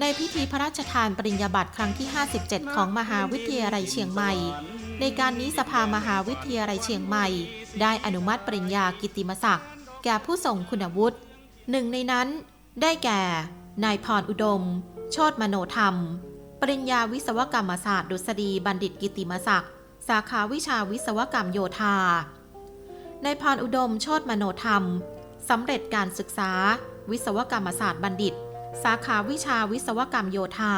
ในพิธีพระราชทานปริญญาบัตรครั้งที่ 57 ของมหาวิทยาลัยเชียงใหม่ ในการนี้สภามหาวิทยาลัยเชียงใหม่ ได้อนุมัติปริญญากิติมศักดิ์แก่ผู้ทรงคุณวุฒิหนึ่งในนั้น ได้แก่ นายพรอุดม โชตมโนธรรม ปริญญาวิศวกรรมศาสตร์ดุษฎีบัณฑิตกิตติมศักดิ์สาขาวิชาวิศวกรรมโยธานายพรอุดม โชตมโนธรรมสำเร็จการศึกษา วิศวกรรมศาสตร์บัณฑิต สาขาวิชาวิศวกรรมโยธา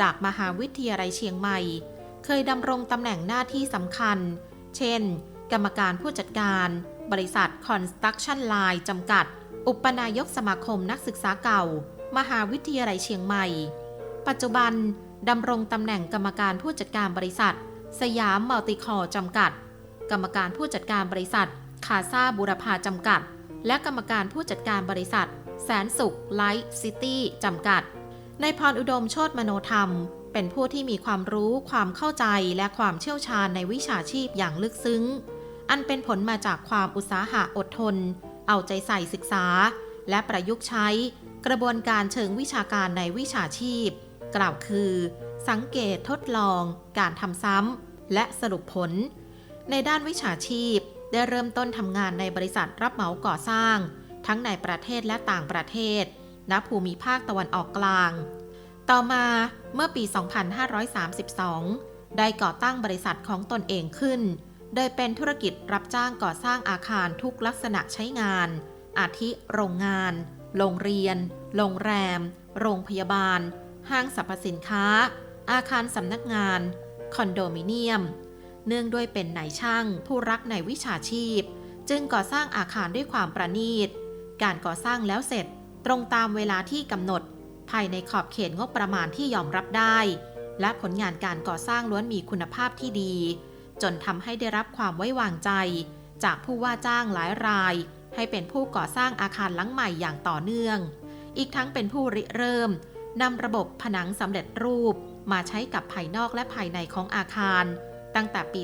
จากมหาวิทยาลัยเชียงใหม่ เคยดำรงตำแหน่งหน้าที่สำคัญ เช่น กรรมการผู้จัดการ บริษัท Construction Line จำกัด อุปนายกสมาคมนักศึกษาเก่า มหาวิทยาลัยเชียงใหม่ ปัจจุบันดำรงตำแหน่งกรรมการผู้จัดการบริษัท สยามมัลติคอร์จำกัด กรรมการผู้จัดการบริษัทคาซาบูรพาจำกัด และกรรมการผู้จัดการบริษัท แสนสุขไลท์ซิตี้จำกัด ในพรอุดมโชตมโนธรรม เป็นผู้ที่มีความรู้ ความเข้าใจ และความเชี่ยวชาญในวิชาชีพอย่างลึกซึ้ง อันเป็นผลมาจากความอุตสาหะอดทน เอาใจใส่ศึกษา และประยุกต์ใช้ กระบวนการเชิงวิชาการในวิชาชีพ กล่าวคือ สังเกตทดลอง การทำซ้ำ และสรุปผล ในด้านวิชาชีพ ได้เริ่มต้นทำงานในบริษัทรับเหมาก่อสร้าง ทั้งในประเทศและต่างประเทศ ณ ภูมิภาคตะวันออกกลาง ต่อมาเมื่อปี 2532 ได้ก่อตั้งบริษัทของตนเองขึ้น โดยเป็นธุรกิจรับจ้างก่อสร้างอาคารทุกลักษณะใช้งาน อาทิโรงงาน โรงเรียน โรงแรม โรงพยาบาล ห้างสรรพสินค้า อาคารสำนักงาน คอนโดมิเนียม เนื่องด้วยเป็นนายช่าง ผู้รักในวิชาชีพ จึงก่อสร้างอาคารด้วยความประณีต การก่อสร้างแล้วเสร็จตรงตามเวลาที่กำหนด ภายในขอบเขตงบประมาณที่ยอมรับได้ และผลงานการก่อสร้างล้วนมีคุณภาพที่ดี จนทำให้ได้รับความไว้วางใจ จากผู้ว่าจ้างหลายราย ให้เป็นผู้ก่อสร้างอาคารหลังใหม่อย่างต่อเนื่อง อีกทั้งเป็นผู้ริเริ่มนำระบบผนังสำเร็จรูป มาใช้กับภายนอกและภายในของอาคาร ตั้งแต่ปี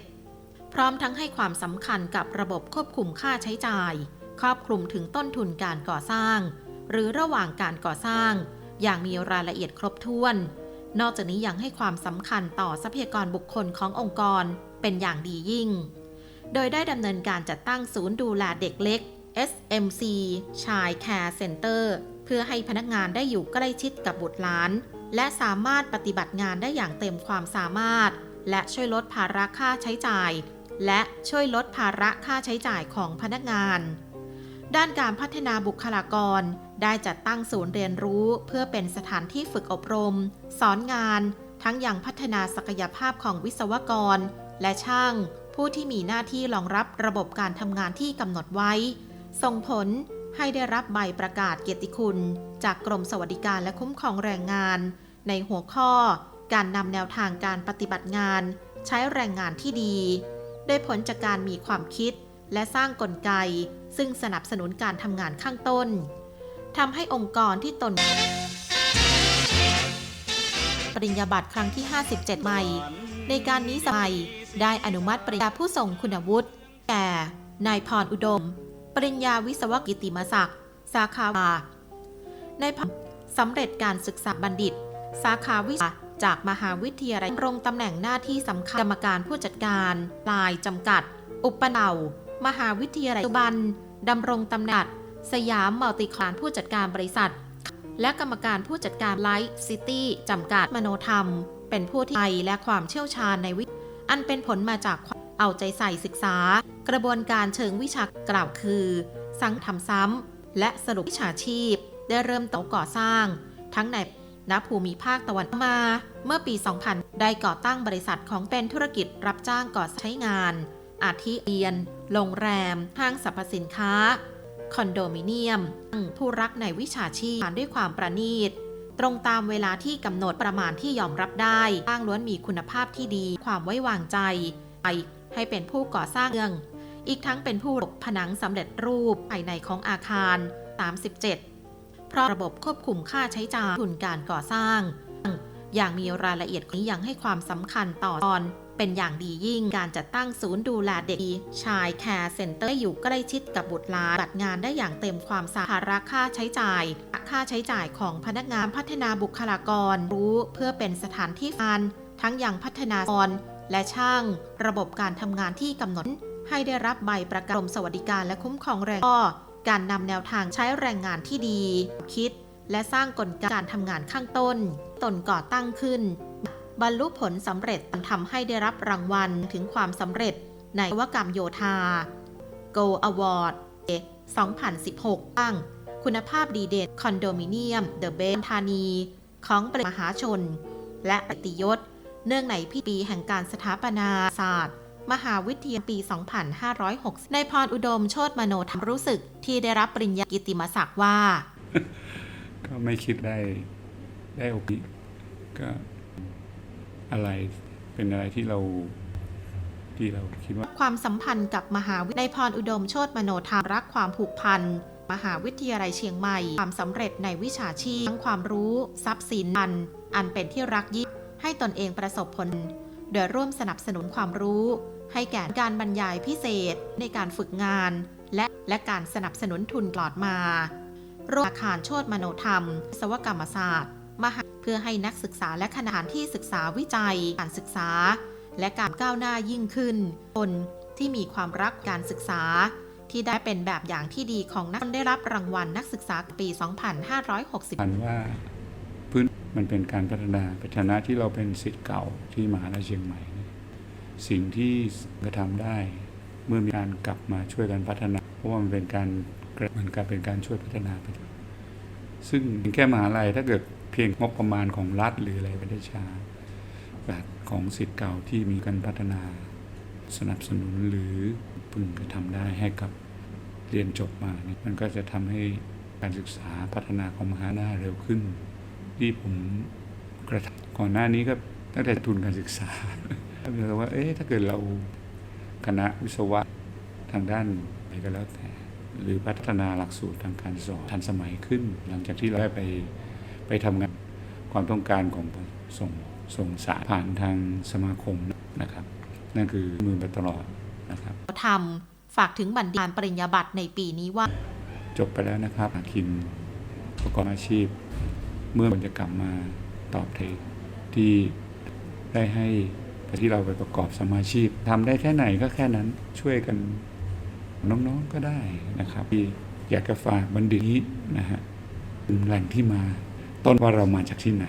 2537 พร้อมทั้งให้ความสำคัญกับระบบควบคุมค่าใช้จ่าย ครอบคลุมถึงต้นทุนการก่อสร้าง หรือระหว่างการก่อสร้าง อย่างมีรายละเอียดครบถ้วน นอกจากนี้ยังให้ความสำคัญต่อทรัพยากรบุคคลขององค์กรเป็นอย่างดียิ่ง โดยได้ดำเนินการจัดตั้งศูนย์ดูแลเด็กเล็ก SMC Child Care Center เพื่อให้พนักงานได้อยู่ใกล้ชิดกับบุตรหลาน และสามารถปฏิบัติงานได้อย่างเต็มความสามารถ และช่วยลดภาระค่าใช้จ่าย และช่วยลดภาระค่าใช้จ่ายของพนักงาน ด้านการพัฒนาบุคลากร ได้จัดตั้งศูนย์เรียนรู้เพื่อเป็นสถานที่ฝึกอบรม สอนงาน ทั้งอย่างพัฒนาศักยภาพของวิศวกร และช่าง ผู้ที่มีหน้าที่รองรับระบบการทำงานที่กำหนดไว้ ส่งผลให้ได้รับใบประกาศเกียรติคุณ จากกรมสวัสดิการและคุ้มครองแรงงาน ในหัวข้อ การนำแนวทางการปฏิบัติงาน ใช้แรงงานที่ดีโดยผลจากการมีความคิด และสร้างกลไก ซึ่งสนับสนุนการทำงานข้างต้นทำให้องค์กรที่ตน ปริญญาบัตรครั้งที่ 57 ใหม่ ในการนี้สมัยได้อนุมัติปริญญาผู้ทรงคุณวุฒิแก่นายพรอุดม ปริญญาวิศวกิติมศักดิ์ สาขาวานายพรสำเร็จการศึกษาบัณฑิต สาขาวิชาจากมหาวิทยาลัยรงตำแหน่งหน้าที่สำคัญกรรมการผู้จัดการ ลายจำกัด อุปนา มหาวิทยาลัยปัจจุบันดำรงตำแหน่งสยามมัลติคลานผู้จัดการบริษัท และกรรมการผู้จัดการไลท์ซิตี้จำกัดมโนธรรม เป็นผู้ที่ไทยและความเชี่ยวชาญในวิอันเป็นผลมาจากความเอาใจใส่ศึกษา กระบวนการเชิงวิชากล่าวคือ สังทำซ้ำและสรุปวิชาชีพ ได้เริ่มโตก่อสร้าง ทั้งในณภูมิภาคตะวันออกมา เมื่อปี 2000 ได้ก่อตั้งบริษัทของเป็นธุรกิจรับจ้างก่อใช้งาน อาทิเรียน โรงแรม ห้างสรรพสินค้า คอนโดมิเนียม ผู้รักในวิชาชีพด้วยความประณีต ตรงตามเวลาที่กำหนดประมาณที่ยอมรับได้สร้างล้วนมีคุณภาพที่ดี ความไว้วางใจ ให้เป็นผู้ก่อสร้างเมือง อีกทั้งเป็นผู้รบผนังสำเร็จรูปภายในของอาคาร 37 เพราะระบบควบคุมค่าใช้จ่ายทุนการก่อสร้าง อย่างมีรายละเอียดนี้ยังให้ความสำคัญต่อตอน เป็นอย่างดียิ่งการจัดตั้งศูนย์ดูแลเด็กชายแคร์เซ็นเตอร์อยู่ใกล้ชิดกับบุตรหลานจัดงานได้อย่างเต็มความสามารถค่าใช้จ่าย ค่าใช้จ่ายของพนักงานพัฒนาบุคลากรรู้เพื่อเป็นสถานที่งานทั้งอย่างพัฒนากรและช่างระบบการทำงานที่กำหนด ให้ได้รับใบประกันกรมสวัสดิการและคุ้มครองแรงก็การนำแนวทางใช้แรงงานที่ดี คิด และสร้างกลไกการทำงานข้างต้น ตนก่อตั้งขึ้น บรรลุผลสำเร็จทำให้ได้รับรางวัลถึงความสำเร็จในวกรรมโยธา Go Award 2016ตั้งคุณภาพดีเด่นคอนโดมิเนียม เดอะเบนธานี ของประมหาชน และปฏิยศ เนื่องในพิธีแห่งการสถาปนาศาสตร์ มหาวิทยาลัยปี 2560 ในพรอุดมโชตมโนธรรมรู้สึกที่ได้รับปริญญากิติมศักดิ์ว่า ก็ไม่คิดได้ได้โอกาสก็ อะไรเป็นอะไรที่เราที่เราคิดว่า ความสัมพันธ์กับมหาวิทยาลัยพรอุดมโชตมโนธรรมรักความผูกพันมหาวิทยาลัยเชียงใหม่ ความสำเร็จในวิชาชีพทั้งความรู้ ทรัพย์สินอัน อันเป็นที่รักยิ่งให้ตนเองประสบผล โดยร่วมสนับสนุนความรู้ ให้แก่การบรรยายพิเศษในการฝึกงาน และและการสนับสนุนทุนตลอดมาโรงอาคารโชตมโนธรรมวิศวกรรมศาสตร์ มหาเพื่อให้นักศึกษาและคณะที่ศึกษาวิจัย การศึกษา และการก้าวหน้ายิ่งขึ้นคนที่มีความรักการศึกษา ที่ได้เป็นแบบอย่างที่ดีของนักได้รับรางวัลนักศึกษาปี 2560พันว่าพื้นมันเป็นการพัฒนาในฐานะที่เราเป็นสิทธิ์เก่าที่มหาลัยเชียงใหม่ สิ่งที่กระทำได้ เมื่อมีการกลับมาช่วยกันพัฒนา เพราะว่ามันเป็นการเหมือนกับเป็นการช่วยพัฒนาไปซึ่งแค่มหาลัยถ้าเกิด เพียงงบประมาณของรัฐหรืออะไรไม่ได้ช้าแบบของสิทธิ์เก่าที่มีการพัฒนาสนับสนุนหรือพึงกระทำได้ให้กับเรียนจบมาเนี่ยมันก็จะทำให้การศึกษาพัฒนาของมหาลัยเร็วขึ้น ที่ผมกระทำก่อนหน้านี้ก็ตั้งแต่ทุนการศึกษาก็เลยว่าเอ๊ะถ้าเกิดเราคณะวิศวะทางด้านอะไหนก็แล้วแต่ หรือพัฒนาหลักสูตรทางการสอนทันสมัยขึ้น หลังจากที่เราได้ไป ไปทำงานความต้องการของส่งส่งสารผ่านทางสมาคมนะครับ นั่นคือมือมาตลอดนะครับทำฝากถึงบัณฑิตปริญญาบัตรในปีนี้ว่า จบไปแล้วนะครับอาคินประกอบอาชีพ เมื่อมันจะกลับมาตอบแทนที่ได้ให้ที่เราไปประกอบสมาชีพทำได้แค่ไหนก็แค่นั้นช่วยกันน้องๆก็ได้นะครับที่อยากจะฝากบัณฑิตนี้นะฮะแหล่งที่มา ต้นว่าเรามาจากที่ไหน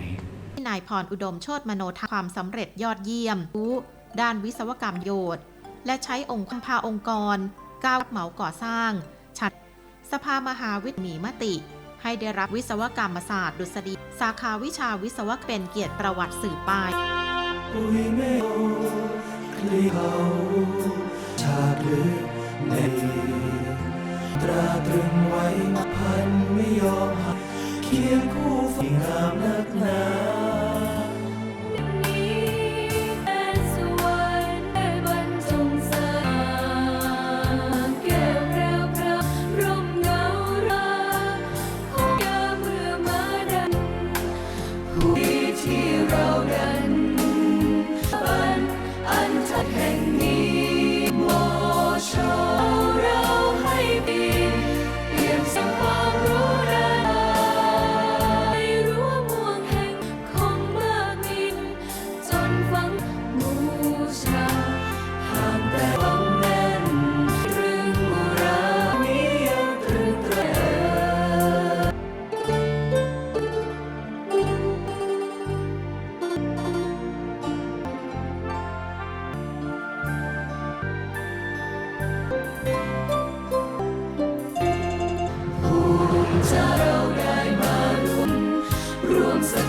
นายพรอุดมโชตมโนธรรมความสำเร็จยอดเยี่ยมรู้ด้านวิศวกรรมโยธและใช้องค์คมพาองค์กรก้าวเหมาก่อสร้าง ชัด สภามหาวิทยาลัยมีมติ ให้ได้รับวิศวกรรมศาสตร์ดุษฎีสาขาวิชาวิศวะเป็นเกียรติประวัติสื่อไปปุยไม่โอคลีเขาชาดลึกในตราตรึงไว้มาพันไม่ยอมหักเคียงคู่ฝี งามนักหนา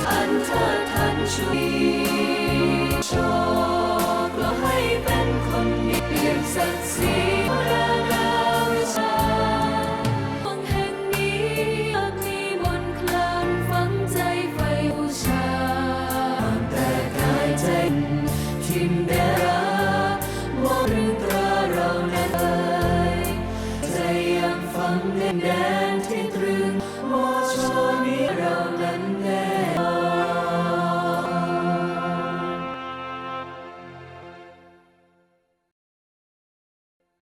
ถานเธอทันช่วยโชคเราให้เป็นคนดีเปี่ยมศักดิ์ศรี